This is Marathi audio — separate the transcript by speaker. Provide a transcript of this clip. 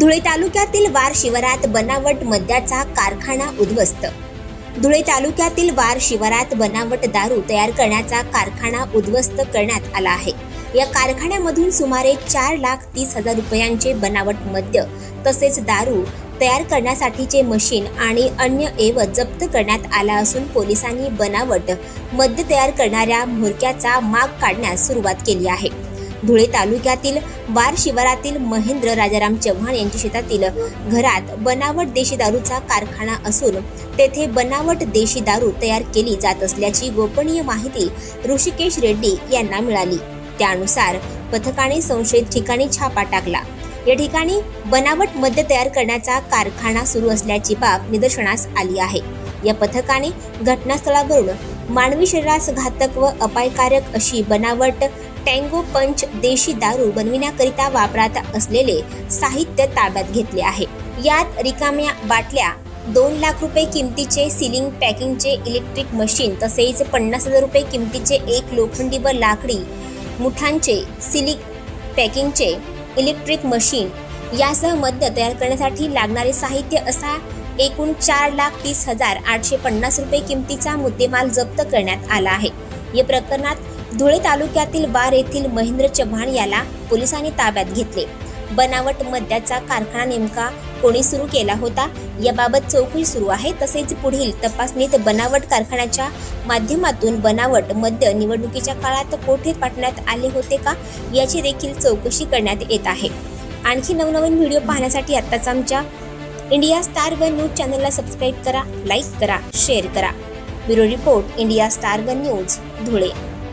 Speaker 1: धुळे तालुक्यातील वार शिवारात बनावट मद्याचा कारखाना उद्ध्वस्त. धुळे तालुक्यातील वार शिवारात बनावट दारू तयार करण्याचा कारखाना उद्ध्वस्त करण्यात आला आहे. या कारखान्यामधून सुमारे चार लाख तीस हजार रुपयांचे बनावट मद्य तसेच दारू तयार करण्यासाठीचे मशीन आणि अन्य एवज जप्त करण्यात आला असून पोलिसांनी बनावट मद्य तयार करणाऱ्या म्होरक्याचा माग काढण्यास सुरुवात केली आहे. धुळे तालुक्यातील वार शिवारातील महेंद्र राजाराम चव्हाण यांच्या शेतातील घरात बनावट देशी दारूचा कारखाना असून तेथे बनावट देशी दारू तयार केली जात असल्याची गोपनीय माहिती ऋषिकेश रेड्डी यांना मिळाली. त्यानुसार पथकाने संशयित ठिकाणी छापा टाकला. या ठिकाणी बनावट मद्य तयार करण्याचा कारखाना सुरू असल्याची बाब निदर्शनास आली आहे. या पथकाने घटनास्थळावरून मानवी शरीरास घातक व अपायकारक अशी बनावट टँगो पंच देशी दारू बनविण्याकरिता वापरात असलेले साहित्य ताब्यात घेतले आहे. यात रिकाम्या बाटल्या दोन लाख रुपये किमतीचे सिलिंग पॅकिंगचे इलेक्ट्रिक मशीन तसेच पन्नास हजार रुपये किमतीचे एक लोखंडी व लाकडी मुठांचे सिलिक पॅकिंगचे इलेक्ट्रिक मशीन यासह मद्य तयार करण्यासाठी लागणारे साहित्य असा एकूण चार लाख तीस हजार आठशे पन्नास रुपये किमतीचा मुद्देमाल जप्त करण्यात आला आहे. या प्रकरणात धुळे तालुक्यातील बार येथील महेंद्र चव्हाण याला पोलिसांनी ताब्यात घेतले. बनावट मद्याचा कारखाना नेमका कोणी सुरू केला होता? याबाबत चौकशी सुरू आहे. तसेच पुढील तपासणीत बनावट कारखान्याच्या माध्यमातून बनावट मद्य निवडणुकीच्या काळात कोठे पाठवण्यात आले होते का? याची देखील चौकशी करण्यात येत आहे. आणखी नवनवीन व्हिडिओ पाहण्यासाठी आत्ताच आमच्या इंडिया स्टार वन न्यूज चॅनलला सबस्क्राईब करा लाईक करा शेअर करा. Bureau report India Star One News Dhule.